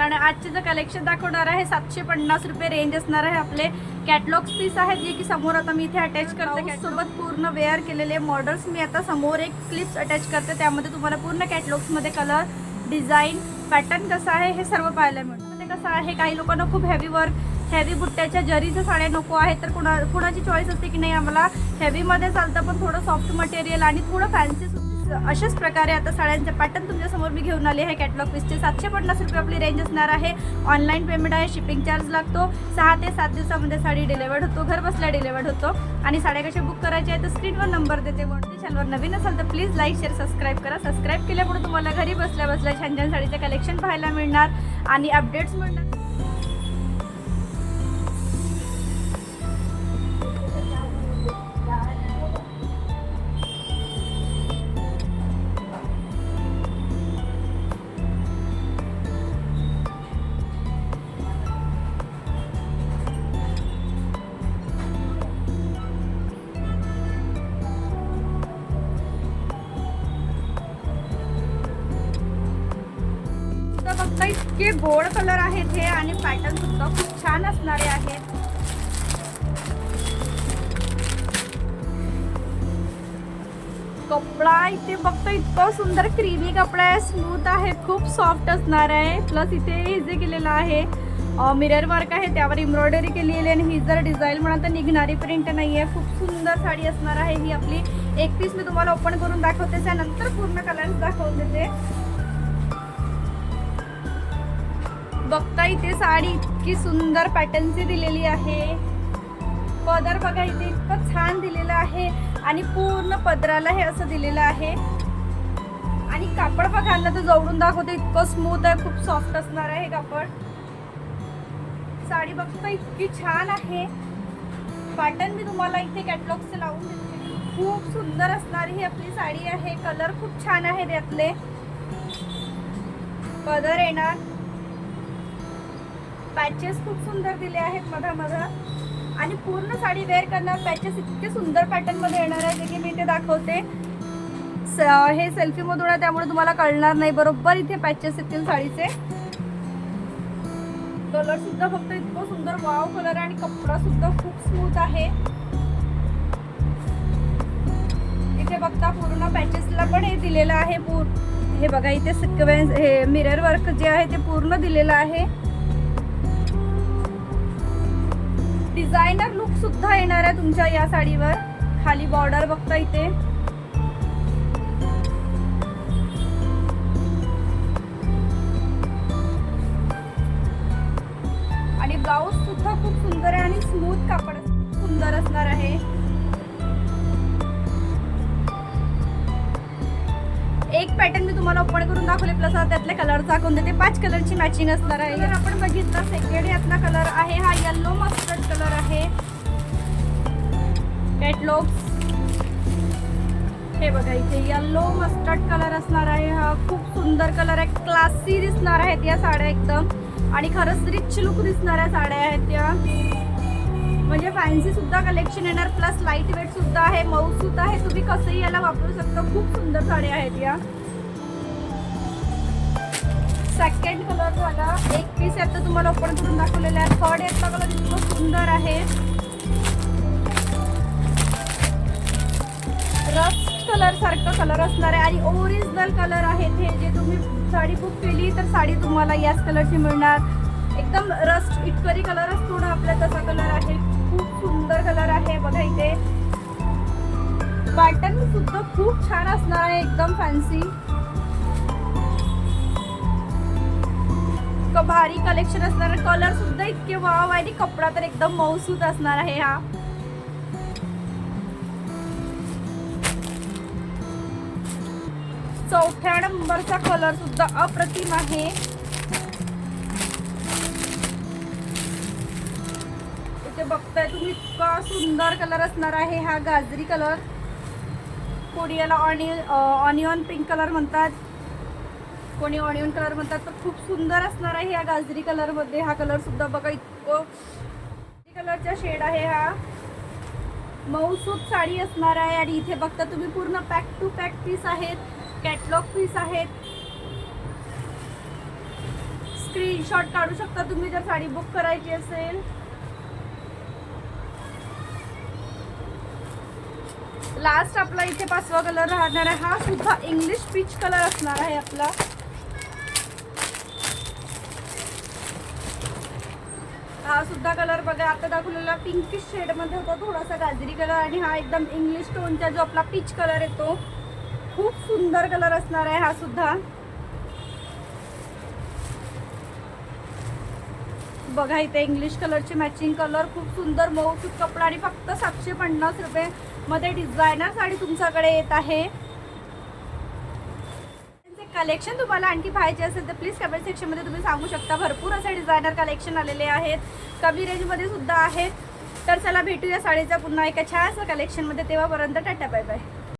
आणि आजचे जे कलेक्शन दाखवणार आहे सातशे पन्नास रुपये रेंज असणार आहे आपले. कॅटलॉग्स पीस आहेत जे की समोर आता मी इथे अटॅच करते. सोबत पूर्ण वेअर केलेले मॉडेल्स मी आता समोर एक क्लिप्स अटॅच करते. त्यामध्ये तुम्हाला पूर्ण कॅटलॉग्समध्ये कलर डिझाईन पॅटर्न कसं आहे हे सर्व पाहायला मिळतं. ते कसं आहे? काही लोकांना खूप हेवी वर्क हेवी बुट्ट्याच्या जरीच्या साड्या नको आहेत तर कुणा कुणाची चॉईस असते की नाही आम्हाला? हेवीमध्ये चालतं पण थोडं सॉफ्ट मटेरियल आणि थोडं फॅन्सी अशाच प्रकारे आता साड्यांचे पॅटर्न तुमच्यासमोर मी घेऊन आले आहे. कॅटलॉग पीसचे सातशे पन्नास रुपये आपली रेंज असणार आहे. ऑनलाईन पेमेंट आहे शिपिंग चार्ज लागतो. सहा ते सात दिवसामध्ये साडी डिलेवर्ड होतो घर बसल्या डिलेवर्ड होतो. आणि साड्या कशा बुक करायच्या आहे तर स्क्रीनवर नंबर देते. कोणत्या चॅनलवर नवीन असाल तर प्लीज लाईक शेअर सबस्क्राईब करा. सबस्क्राईब केल्यामुळे तुम्हाला घरी बसल्या बसल्या छान छान साडीचे कलेक्शन पाहायला मिळणार. आणि अपडेट्स मिळणार सुद्धा इतके गोड कलर आहेत हे आणि पॅटर्न सुद्धा खूप छान असणारे आहेत. कपडा इथे बघतो इतकं सुंदर क्रीमी कपडा आहे स्मूथ आहे खूप सॉफ्ट असणार आहे. प्लस इथे हे जे केलेलं आहे. मिरर वर्क आहे त्यावर एम्ब्रॉयडरी केलेली आहे आणि ही जर डिझाईन म्हणा तर निघणारी प्रिंट नाही आहे खूप सुंदर साडी असणार आहे ही आपली. एक पीस मी तुम्हाला ओपन करून दाखवते त्यानंतर पूर्ण कलर्स दाखवून देते. बघता इथे साडी इतकी सुंदर पॅटर्नची दिलेली आहे. पदर बघा इथे इतकं छान दिलेलं आहे आणि पूर्ण पदराला हे असं दिलेलं आहे. आणि कापड बघा ना तर जवळून दाखवते इतकं स्मूथ आहे खूप सॉफ्ट असणार आहे कापड. साडी बघता इतकी छान आहे. पॅटर्न मी तुम्हाला इथे कॅटलॉगचे लावून देते. खूप सुंदर असणारी ही आपली साडी आहे. कलर खूप छान आहे त्यातले. पदर येणार. पॅचेस खूप सुंदर दिले आहेत मधामधा आणि पूर्ण साडी वेअर करणार पॅचेस इतके सुंदर पॅटर्नमध्ये येणार आहे जे की मी इथे दाखवते. स- हे सेल्फी मधून आहे त्यामुळे तुम्हाला कळणार नाही. बरोबर इथे पॅचेस येतील साडीचे. कलर सुद्धा फक्त इतकं सुंदर वाव कलर आहे आणि कपडा सुद्धा खूप स्मूथ आहे. इथे बघता पूर्ण पॅचेसला पण हे दिलेलं आहे पूर. हे बघा इथे सिक्वेन्स हे मिरर वर्क जे आहे ते पूर्ण दिलेलं आहे. डिझायनर लुक सुद्धा येणार आहे तुमच्या या साडीवर. खाली बॉर्डर बघता इथे. आणि ब्लाऊज सुद्धा खूप सुंदर आहे आणि स्मूथ कापड सुंदर असणार आहे. एक पॅटर्न मी तुम्हाला ओपन करून दाखवले प्लस त्यातले कलर दाखवून देते. पाच कलरची मॅचिंग असणार आहे. जर आपण बघितलं सेकंड यातला कलर आहे हा येल्लो मस्टर्ड कलर आहे. कॅटलॉग्स हे बघा इथे येल्लो मस्टर्ड कलर असणार आहे हा. खूप सुंदर कलर आहे. क्लासी दिसणार आहेत या साड्या एकदम. आणि खरंच रिच लुक दिसणाऱ्या साड्या आहेत त्या. म्हणजे फॅन्सी सुद्धा कलेक्शन येणार प्लस लाइट वेट सुद्धा आहे मऊ सुद्धा आहे. तुम्ही कसंही याला वापरू शकता. खूप सुंदर साड्या आहेत या. सेकंड कलर झाला. एक पीस आता तुम्हाला ओपन करून दाखवलेला आहे. थर्ड यातला कलर इतकं सुंदर आहे. रस्ट कलर सारखं कलर असणार आहे. आणि ओरिजिनल कलर आहेत हे जे तुम्ही साडी बुक केली तर साडी तुम्हाला याच कलरची मिळणार. एकदम रस्ट इटकरी कलर असतो ना आपला तसा कलर आहे. खूप सुंदर कलर आहे बघा इथे. पॅटर्न सुद्धा खूप छान असणार आहे एकदम फॅन्सी भारी कलेक्शन असणार कलर सुद्धा इतके वाव आणि कपडा तर एकदम मऊसूत असणार आहे हा. चौथ्या नंबरचा कलर सुद्धा अप्रतिम आहे. इथे बघताय तुम्ही इतका सुंदर कलर असणार आहे हा गाजरी कलर कोणी याला ऑनि ऑनियन पिंक कलर म्हणतात. कोणी ऑनियन कलर म्हणतात. तर खूप सुंदर असणार आहे या गाजरी कलरमध्ये हा कलर सुद्धा बघा इतकं. कलरचा शेड आहे हा. मऊसूत साडी असणार आहे आणि इथे बघता तुम्ही पूर्ण पॅक टू पॅक पीस आहेत. कॅटलॉग पीस आहेत. स्क्रीनशॉट काढू शकता तुम्ही जर साडी बुक करायची असेल. लास्ट आपला इथे पाचवा कलर राहणार आहे. हा सुद्धा इंग्लिश पीच कलर असणार आहे आपला. हा सुद्धा कलर बघा. आता दाखवलेला पिंकिश शेडमध्ये होता थोडासा गाजरी कलर आणि हा एकदम इंग्लिश टोनचा जो आपला पीच कलर येतो खूप सुंदर कलर असणार आहे हा सुद्धा. बघा इथे इंग्लिश कलरचे मॅचिंग कलर खूप सुंदर मऊसूत कपडा आणि फक्त सातशे पन्नास रुपये मध्ये डिझायनर साडी तुमच्याकडे येत आहे. कलेक्शन तुम्हाला आणखी पाहिजे असेल तर प्लीज कमेंट सेक्शनमध्ये तुम्ही सांगू शकता. भरपूर असे डिझायनर कलेक्शन आलेले आहेत. कमी रेंजमध्ये सुद्धा आहेत. तर चला भेटूया साडीचा पुन्हा एका छानशा कलेक्शनमध्ये तेव्हापर्यंत टाटा बाय बाय